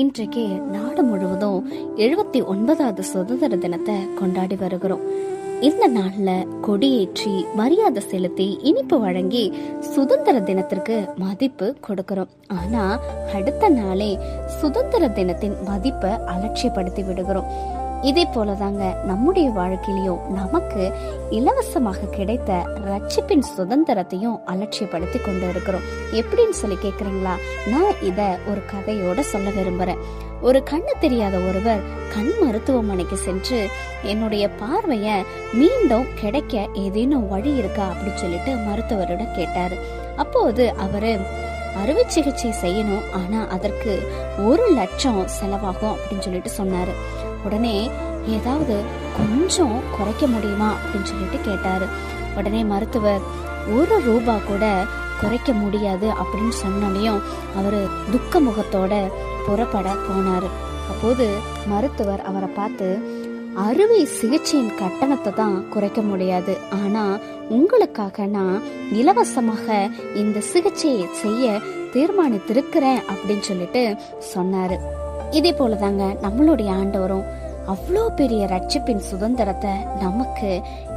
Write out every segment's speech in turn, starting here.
இன்றைக்கு நாடு முழுவதும் எழுபத்தி ஒன்பதாவது சுதந்திர தினத்தை கொண்டாடி வருகிறோம். இந்த நாள்ல கொடியேற்றி மரியாதை செலுத்தி இனிப்பு வழங்கி சுதந்திர தினத்திற்கு மதிப்பு கொடுக்கிறோம். ஆனா அடுத்த நாளே சுதந்திர தினத்தின் மதிப்பை அலட்சியப்படுத்தி விடுகிறோம். இதே போலதாங்க நம்முடைய வாழ்க்கையிலையும் நமக்கு இலவசமாக கிடைத்த ரட்சிப்பின் சுதந்திரத்தையும் அலட்சியப்படுத்தி கொண்டு இருக்கிறோம். எப்படின்னு சொல்லி கேக்குறீங்களா? நான் இத ஒரு கதையோட சொல்ல விரும்புறேன். ஒரு கண்ணு தெரியாத ஒருவர் கண் மருத்துவமனைக்கு சென்று என்னுடைய பார்வைய மீண்டும் கிடைக்க ஏதேனும் வழி இருக்கா அப்படின்னு சொல்லிட்டு மருத்துவரிடம் கேட்டாரு. அப்போது அவரு அறுவை சிகிச்சை செய்யணும் ஆனா அதற்கு ஒரு லட்சம் செலவாகும் அப்படின்னு சொல்லிட்டு சொன்னாரு. உடனே ஏதாவது கொஞ்சம் குறைக்க முடியுமா அப்படின்னு சொல்லிட்டு கேட்டாரு. உடனே மருத்துவர் ஒரு ரூபா கூட குறைக்க முடியாது அப்படின்னு சொன்னோனையும் அவர் துக்க முகத்தோட புறப்பட போனாரு. அப்போது மருத்துவர் அவரை பார்த்து அறுவை சிகிச்சையின் கட்டணத்தை தான் குறைக்க முடியாது. ஆனா உங்களுக்காக நான் இலவசமாக இந்த சிகிச்சையை செய்ய தீர்மானித்திருக்கிறேன் அப்படின்னு சொல்லிட்டு சொன்னாரு. இதே போலதாங்க நம்மளுடைய ஆண்டவரும் அவ்வளோ பெரிய ரட்சிப்பின் சுதந்திரத்தை நமக்கு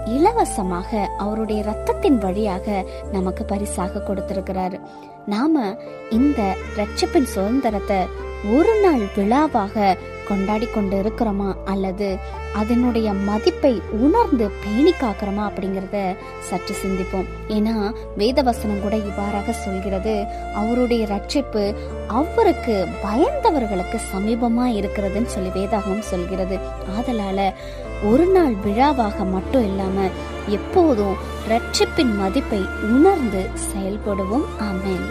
இலவசமாக அவருடைய ரத்தத்தின் வழியாக நமக்கு பரிசாக கொடுத்திருக்கிறாரு. நாம இந்த ரட்சிப்பின் சுதந்திரத்தை ஒரு நாள் விழாவாக கொண்டாடி கொண்டு இருக்கிறோமா அல்லது அதனுடைய மதிப்பை உணர்ந்து பேணி காக்கிறோமா அப்படிங்கிறத சற்று சிந்திப்போம். ஏன்னா வேதவசனம் கூட இவ்வாறாக சொல்கிறது அவருடைய ரட்சிப்பு அவருக்கு பயந்தவர்களுக்கு சமீபமா இருக்கிறதுன்னு சொல்லி வேதாகவும் சொல்கிறது. ஆதலால ஒரு நாள் விழாவாக மட்டும் இல்லாம எப்போதும் ரட்சிப்பின் மதிப்பை உணர்ந்து செயல்படுவோம். ஆமேன்.